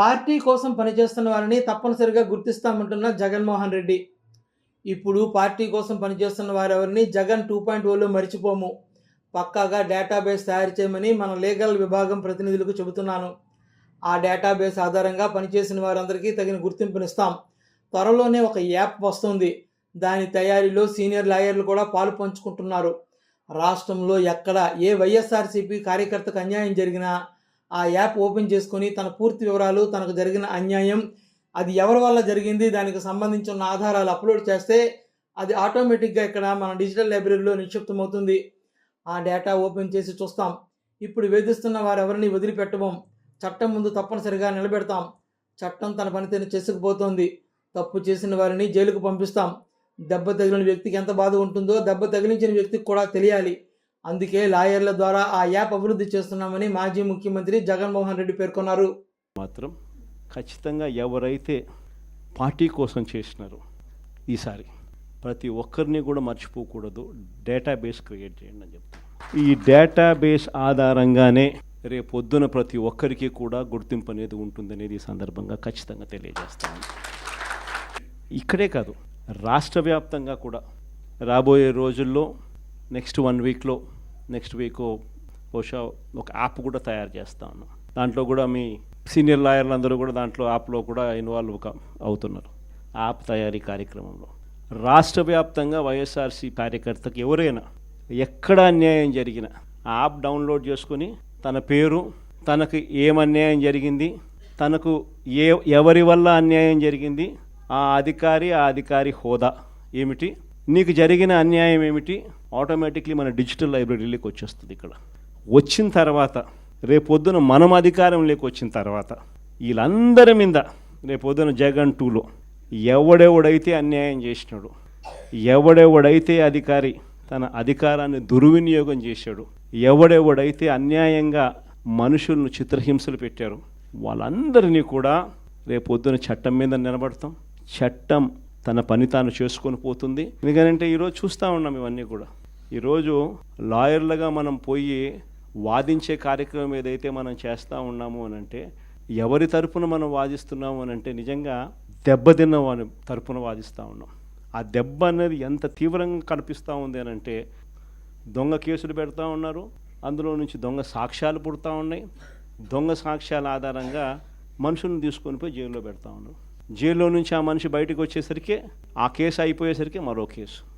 Party కోసం పనిచేస్తున్న వారిని తప్పనిసరిగా గుర్తిస్తామంటున్న జగన్మోహన్ రెడ్డి. ఇప్పుడు పార్టీ కోసం పనిచేస్తున్న వారెవరిని జగన్ టూ పాయింట్ ఓలో మర్చిపోము. పక్కాగా డేటాబేస్ తయారు చేయమని మన లీగల్ విభాగం ప్రతినిధులకు చెబుతున్నాను. ఆ డేటాబేస్ ఆధారంగా పనిచేసిన వారందరికీ తగిన గుర్తింపునిస్తాం. త్వరలోనే ఒక యాప్ వస్తుంది. దాని తయారీలో సీనియర్ లాయర్లు కూడా పాలు పంచుకుంటున్నారు. రాష్ట్రంలో ఎక్కడ ఏ వైఎస్ఆర్సీపీ కార్యకర్తకు అన్యాయం జరిగినా ఆ యాప్ ఓపెన్ చేసుకొని తన పూర్తి వివరాలు తనకు జరిగిన అన్యాయం అది ఎవరి వల్ల జరిగింది దానికి సంబంధించిన ఆధారాలు అప్లోడ్ చేస్తే అది ఆటోమేటిక్గా ఇక్కడ మన డిజిటల్ లైబ్రరీలో నిక్షిప్తమవుతుంది. ఆ డేటా ఓపెన్ చేసి చూస్తాం. ఇప్పుడు వేధిస్తున్న వారెవరిని వదిలిపెట్టబోం. చట్టం ముందు తప్పనిసరిగా నిలబెడతాం. చట్టం తన పనితీరు చేసుకుపోతోంది. తప్పు చేసిన వారిని జైలుకు పంపిస్తాం. దెబ్బ తగిలిన వ్యక్తికి ఎంత బాధ ఉంటుందో దెబ్బ తగిలించిన వ్యక్తికి కూడా తెలియాలి. అందుకే లాయర్ల ద్వారా ఆ యాప్ అభివృద్ధి చేస్తున్నామని మాజీ ముఖ్యమంత్రి జగన్మోహన్ రెడ్డి పేర్కొన్నారు. మాత్రం ఖచ్చితంగా ఎవరైతే పార్టీ కోసం చేసినారో ఈసారి ప్రతి ఒక్కరిని కూడా మర్చిపోకూడదు. డేటాబేస్ క్రియేట్ చేయండి అని చెప్తాను ఈ డేటాబేస్ ఆధారంగానే రేపు పొద్దున ప్రతి ఒక్కరికి కూడా గుర్తింపు అనేది ఉంటుందనేది ఈ సందర్భంగా ఖచ్చితంగా తెలియజేస్తాను. ఇక్కడే కాదు రాష్ట్ర వ్యాప్తంగా కూడా రాబోయే రోజుల్లో నెక్స్ట్ వన్ వీక్లో నెక్స్ట్ వీక్ బహుశా ఒక యాప్ కూడా తయారు చేస్తా ఉన్నాం దాంట్లో కూడా మీ సీనియర్ లాయర్లు అందరూ కూడా దాంట్లో యాప్లో కూడా ఇన్వాల్వ్ అవుతున్నారు. యాప్ తయారీ కార్యక్రమంలో. రాష్ట్ర వ్యాప్తంగా వైఎస్ఆర్సీ కార్యకర్తకు ఎవరైనా ఎక్కడ అన్యాయం జరిగినా యాప్ డౌన్లోడ్ చేసుకొని తన పేరు తనకు ఏం అన్యాయం జరిగింది తనకు ఏ ఎవరి వల్ల అన్యాయం జరిగింది ఆ అధికారి ఆ అధికారి హోదా ఏమిటి నీకు జరిగిన అన్యాయం ఏమిటి ఆటోమేటిక్లీ మన డిజిటల్ లైబ్రరీలోకి వచ్చేస్తుంది ఇక్కడ. వచ్చిన తర్వాత రేపొద్దున మనం అధికారంలోకి వచ్చిన తర్వాత వీళ్ళందరి మీద రేపొద్దున జగన్ టూలో ఎవడెవడైతే అన్యాయం చేసినాడు ఎవడెవడైతే అధికారి తన అధికారాన్ని దుర్వినియోగం చేశాడు ఎవడెవడైతే అన్యాయంగా మనుషులను చిత్రహింసలు పెట్టారు వాళ్ళందరినీ కూడా రేపొద్దున చట్టం మీద నిలబడతాం. చట్టం తన పని తాను చేసుకొని పోతుంది. ఎందుకంటే ఈరోజు చూస్తూ ఉన్నాం ఇవన్నీ కూడా. ఈరోజు లాయర్లుగా మనం పోయి వాదించే కార్యక్రమం ఏదైతే మనం చేస్తూ ఉన్నాము అని అంటే ఎవరి తరపున మనం వాదిస్తున్నాము అని అంటే నిజంగా దెబ్బతిన్న వారి తరపున వాదిస్తూ ఉన్నాం. ఆ దెబ్బ అనేది ఎంత తీవ్రంగా కనిపిస్తూ ఉంది అని అంటే దొంగ కేసులు పెడతా ఉన్నారు. అందులో నుంచి దొంగ సాక్ష్యాలు పుడతా ఉన్నాయి. దొంగ సాక్ష్యాల ఆధారంగా మనుషులను తీసుకొని పోయి జైల్లో పెడతా ఉన్నారు. జైల్లో నుంచి ఆ మనిషి బయటకు వచ్చేసరికి ఆ కేసు అయిపోయేసరికి మరో కేసు.